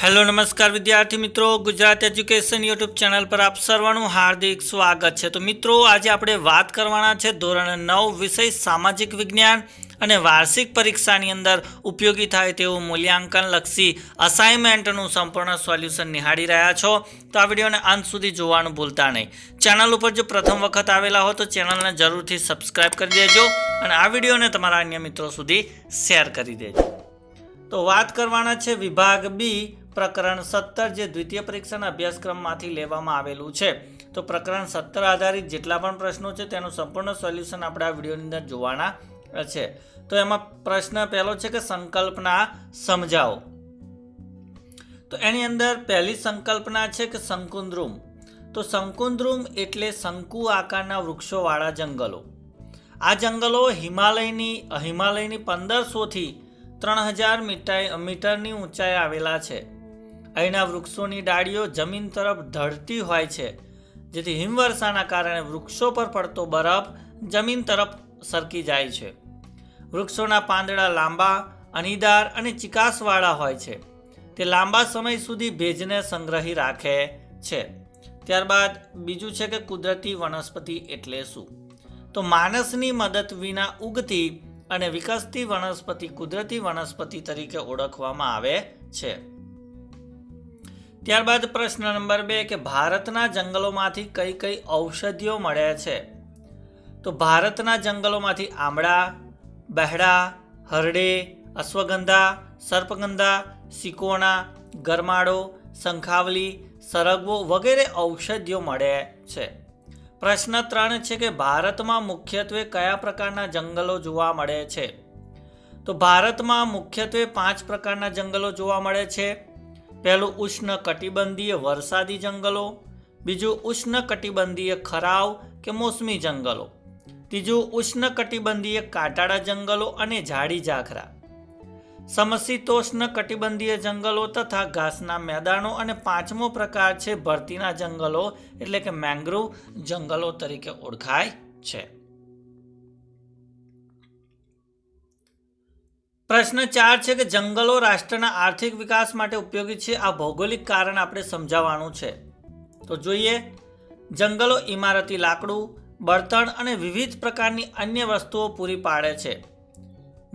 Hello, નમસ્કાર વિદ્યાર્થી મિત્રો. ગુજરાત એજ્યુકેશન યુટ્યુબ ચેનલ પર આપ સર્વનું હાર્દિક સ્વાગત છે. તો મિત્રો, આજે આપણે વાત કરવાના છે ધોરણ નવ વિષય સામાજિક વિજ્ઞાન અને વાર્ષિક પરીક્ષાની અંદર ઉપયોગી થાય તેવું મૂલ્યાંકન લક્ષી અસાઇનમેન્ટનું સંપૂર્ણ સોલ્યુશન નિહાળી રહ્યા છો. તો આ વિડીયોને અંત સુધી જોવાનું ભૂલતા નહીં. ચેનલ ઉપર જો પ્રથમ વખત આવેલા હો તો ચેનલને જરૂરથી સબસ્ક્રાઇબ કરી દેજો અને આ વિડીયોને તમારા અન્ય મિત્રો સુધી શેર કરી દેજો. તો વાત કરવાના છે વિભાગ બી પ્રકરણ સત્તર જે દ્વિતીય પરીક્ષાના અભ્યાસક્રમમાંથી લેવામાં આવેલું છે. તો પ્રકરણ સત્તર આધારિત જેટલા પણ પ્રશ્નો છે, તેનું સંપૂર્ણ સોલ્યુશન આપણે આ વિડીયોની અંદર જોવાના છે. તો એમાં પ્રશ્ન પહેલો છે કે સંકલ્પના સમજાવો. તો એની અંદર પહેલી સંકલ્પના છે કે શંકુદ્રુમ તો શંકુદ્રુમ એટલે શંકુ આકારના વૃક્ષોવાળા જંગલો. આ જંગલો હિમાલયની હિમાલયની પંદરસોથી ત્રણ હજાર મીટર મીટરની ઊંચાઈ આવેલા છે. અહીંના વૃક્ષોની ડાળીઓ જમીન તરફ ઢળતી હોય છે. જેથી હિમવર્ષાના કારણે વૃક્ષો પર પડતો બરફ જમીન તરફ સરકી જાય છે. વૃક્ષોના પાંદડા લાંબા અણીદાર અને ચિકાસવાળા હોય છે. તે લાંબા સમય સુધી ભેજને સંગ્રહી રાખે છે. ત્યારબાદ બીજું છે કે કુદરતી વનસ્પતિ એટલે શું? તો માણસની મદદ વિના ઉગતી અને વિકસતી વનસ્પતિ કુદરતી વનસ્પતિ તરીકે ઓળખવામાં આવે છે. ત્યારબાદ પ્રશ્ન નંબર બે કે ભારતના જંગલોમાંથી કઈ કઈ ઔષધિઓ મળે છે? તો ભારતના જંગલોમાંથી આમળા, બહેડા, હરડે, અશ્વગંધા, સર્પગંધા, સિકોણા ગરમાડો શંખાવલી, સરગવો વગેરે ઔષધિઓ મળે છે. પ્રશ્ન ત્રણ છે કે ભારતમાં મુખ્યત્વે કયા પ્રકારના જંગલો જોવા મળે છે? તો ભારતમાં મુખ્યત્વે પાંચ પ્રકારના જંગલો જોવા મળે છે. પહેલું ઉષ્ણ કટિબંધીય વરસાદી જંગલો, બીજું ઉષ્ણ કટિબંધીય ખરાવ કે મોસમી જંગલો, ત્રીજું ઉષ્ણ કટિબંધીય કાંટાળા જંગલો અને ઝાડી ઝાખરા. સમશીતોષ્ણ કટિબંધીય જંગલો તથા ઘાસના મેદાનો અને પાંચમો પ્રકાર છે ભરતીના જંગલો, એટલે કે મેંગ્રોવ જંગલો તરીકે ઓળખાય છે. પ્રશ્ન ચાર છે કે જંગલો રાષ્ટ્રના આર્થિક વિકાસ માટે ઉપયોગી છે. આ ભૌગોલિક કારણ આપણે સમજાવવાનું છે. તો જોઈએ, જંગલો ઇમારતી લાકડું, બળતણ અને વિવિધ પ્રકારની અન્ય વસ્તુઓ પૂરી પાડે છે.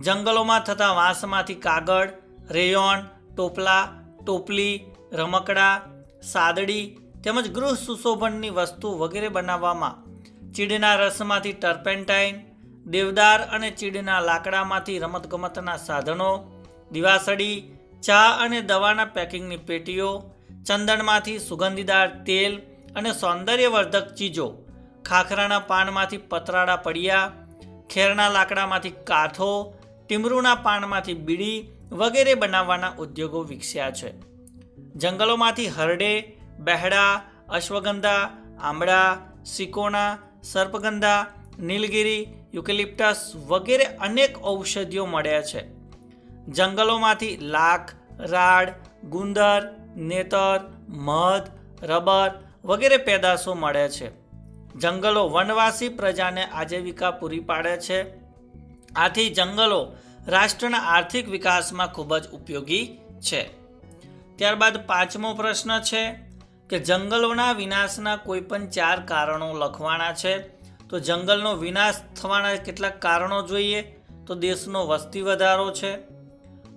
જંગલોમાં થતા વાંસમાંથી કાગળ, રેયોન, ટોપલા, ટોપલી, રમકડા, સાદડી તેમજ ગૃહ સુશોભનની વસ્તુ વગેરે બનાવવામાં ચીડના રસમાંથી ટર્પેન્ટાઇન દેવદાર અને ચીડના લાકડામાંથી રમતગમતના સાધનો, દિવાસળી, ચા અને દવાના પેકિંગની પેટીઓ, ચંદનમાંથી સુગંધીદાર તેલ અને સૌંદર્યવર્ધક ચીજો, ખાખરાના પાનમાંથી પતરાળા પડિયા, ખેરના લાકડામાંથી કાથો, ટીમરૂના પાનમાંથી બીડી વગેરે બનાવવાના ઉદ્યોગો વિકસ્યા છે. જંગલોમાંથી હરડે, બહેડા, અશ્વગંધા આંબળા સિકોણા, સર્પગંધા, નીલગિરી યુકેલિપ્ટસ વગેરે અનેક ઔષધિઓ મળ્યા છે. જંગલોમાંથી લાખ, રાડ, ગુંદર, નેતર, મધ, રબર વગેરે પેદાશો મળે છે. જંગલો વનવાસી પ્રજાને આજીવિકા પૂરી પાડે છે. આથી જંગલો રાષ્ટ્રના આર્થિક વિકાસમાં ખૂબ જ ઉપયોગી છે. ત્યારબાદ પાંચમો પ્રશ્ન છે કે જંગલોના વિનાશના કોઈ પણ ચાર કારણો લખવાના છે. તો જંગલનો વિનાશ થવાના કેટલાક કારણો જોઈએ તો દેશનો વસ્તી વધારો છે.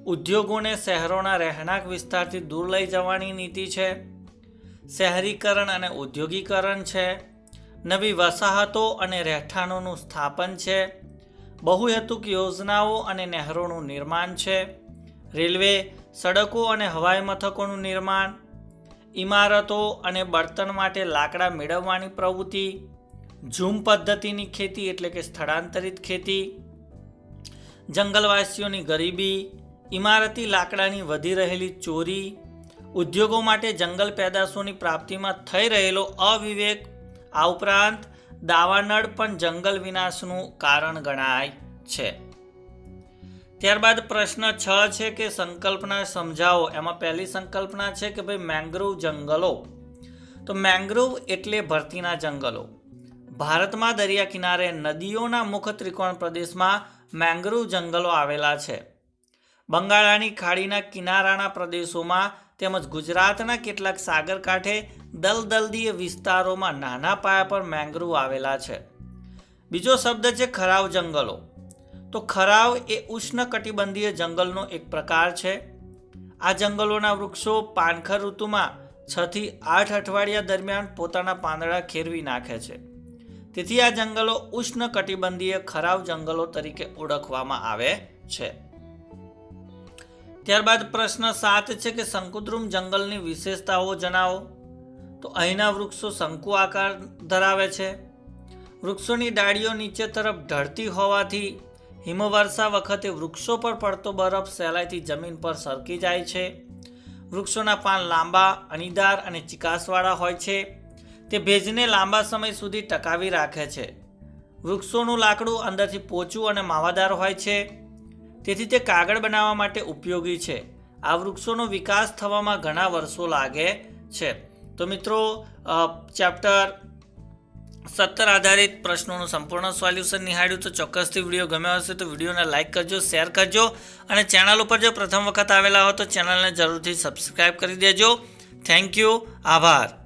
ઉદ્યોગોને શહેરોના રહેણાંક વિસ્તારથી દૂર લઈ જવાની નીતિ છે. શહેરીકરણ અને ઉદ્યોગીકરણ છે. નવી વસાહતો અને રહેઠાણોનું સ્થાપન છે. બહુહેતુક યોજનાઓ અને નહેરોનું નિર્માણ છે. રેલવે, સડકો અને હવાઈ મથકોનું નિર્માણ, ઇમારતો અને બળતણ માટે લાકડા મેળવવાની પ્રવૃત્તિ ઝૂમ પદ્ધતિની ખેતી એટલે કે સ્થળાંતરિત ખેતી, જંગલવાસીઓની ગરીબી, ઇમારતી લાકડાની વધી રહેલી ચોરી, ઉદ્યોગો માટે જંગલ પેદાશોની પ્રાપ્તિમાં થઈ રહેલો અવિવેક, આ ઉપરાંત દાવાનળ પણ જંગલ વિનાશનું કારણ ગણાય છે. ત્યારબાદ પ્રશ્ન છ છે કે સંકલ્પના સમજાવો. એમાં પહેલી સંકલ્પના છે કે ભાઈ મેંગ્રોવ જંગલો. તો મેંગ્રોવ એટલે ભરતીના જંગલો. ભારતમાં દરિયા કિનારે નદીઓના મુખ ત્રિકોણ પ્રદેશમાં મેંગ્રુવ જંગલો આવેલા છે. બંગાળાની ખાડીના કિનારાના પ્રદેશોમાં તેમજ ગુજરાતના કેટલાક સાગર કાંઠે દલદલદીય વિસ્તારોમાં નાના પાયા પર મેંગ્રુવ આવેલા છે. બીજો શબ્દ છે ખરાવ જંગલો. તો ખરાવ એ ઉષ્ણકટિબંધીય જંગલનો એક પ્રકાર છે. આ જંગલોના વૃક્ષો પાનખર ઋતુમાં છથી આઠ અઠવાડિયા દરમિયાન પોતાના પાંદડા ખેરવી નાખે છે. તેથી આ જંગલો ઉષ્ણકટિબંધીય ખરાબ જંગલો તરીકે ઓળખવામાં આવે છે. ત્યારબાદ પ્રશ્ન સાત છે કે શંકુદ્રુમ જંગલની વિશેષતાઓ જણાવો. તો અહીંના વૃક્ષો શંકુ આકાર ધરાવે છે. વૃક્ષોની ડાળીઓ નીચે તરફ ઢળતી હોવાથી હિમવર્ષા વખતે વૃક્ષો પર પડતો બરફ સહેલાઈથી જમીન પર સરકી જાય છે. વૃક્ષોના પાન લાંબા, અણીદાર અને ચિકાસવાળા હોય છે. તે ભેજને લાંબા સમય સુધી ટકાવી રાખે છે. વૃક્ષોનું લાકડું અંદરથી પોચું અને માવાદાર હોય છે. તેથી તે કાગળ બનાવવા માટે ઉપયોગી છે. આ વૃક્ષોનો વિકાસ થવામાં ઘણા વર્ષો લાગે છે. તો મિત્રો ચેપ્ટર સત્તર આધારિત પ્રશ્નોનું સંપૂર્ણ સોલ્યુશન નિહાળ્યું તો ચોક્કસથી વીડિયો ગમ્યો હશે તો વિડીયોને લાઇક કરજો, શેર કરજો અને ચેનલ ઉપર જો પ્રથમ વખત આવેલા હો તો ચેનલને જરૂરથી સબસ્ક્રાઈબ કરી દેજો. થેન્ક યુ, આભાર.